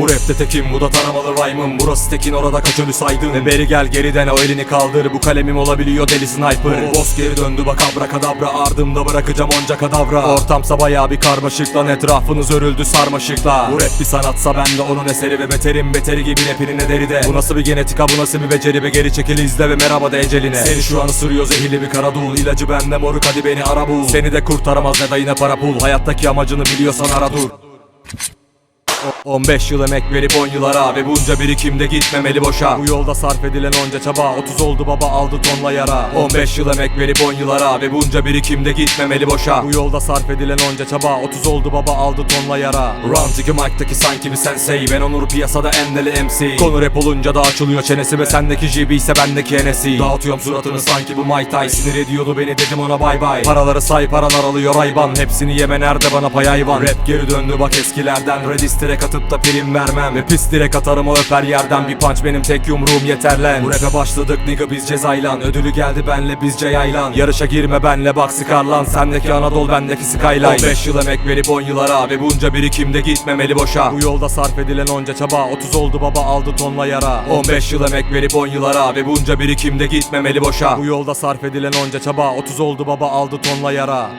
Bu rapte tekim bu da taramalı rhyme'ım. Burası tekin orada kaç ölü saydın. Ve beri gel geriden o elini kaldır. Bu kalemim olabiliyor deli sniper. Boss geri döndü bak abrakadabra Ardımda bırakacağım onca kadavra. Ortamsa bayağı bir karmaşık lan Etrafınız örüldü sarmaşıkla. Bu rap bir sanatsa ben de onun eseri Ve beterin beteri gibi rapinin ederi de Bu nasıl bir genetika bu nasıl bir beceri? Ve geri çekil izle ve merhaba de eceline Seni şu an ısırıyor zehirli bir karadul İlacı bende moruk hadi beni ara bul. Seni de kurtaramaz ne dayına para pul Hayattaki amacını biliyorsan ara dur. O- 15 yıl emek verip 10 yıl ara Ve bunca birikimde gitmemeli boşa. Bu yolda sarf edilen onca çaba 30 oldu baba aldı tonla yara. 15 yıl emek verip 10 yıl ara Ve bunca birikimde gitmemeli boşa. Bu yolda sarf edilen onca çaba 30 oldu baba aldı tonla yara. Round 2 mic'taki sanki bir sensei Ben onur piyasada en deli MC Konu rap olunca da açılıyor çenesi Ve sendeki JB ise bendeki NS'i Dağıtıyorum suratını sanki bu Muay Thai Sinir ediyordu beni dedim ona bay bay Paraları say paralar alıyor ayban Hepsini yeme nerede bana pay hayvan? Rap geri döndü bak eskilerden. Redis direkt atıp da prim vermem. Ve pis direkt atarım o öper yerden. Bir punch benim tek yumruğum yeter lan. Bu rap'e başladık nigga biz cezaylan. Ödülü geldi benle bizce yaylan Yarışa girme benle bak sıkarlan Sendeki Anadolu bendeki skyline. 15 yıl emek verip 10 yıl ara. Ve bunca birikimde gitmemeli boşa. Bu yolda sarf edilen onca çaba. 30 oldu baba aldı tonla yara. 15 yıl emek verip 10 yıl ara. Ve bunca birikimde gitmemeli boşa. Bu yolda sarf edilen onca çaba. 30 oldu baba aldı tonla yara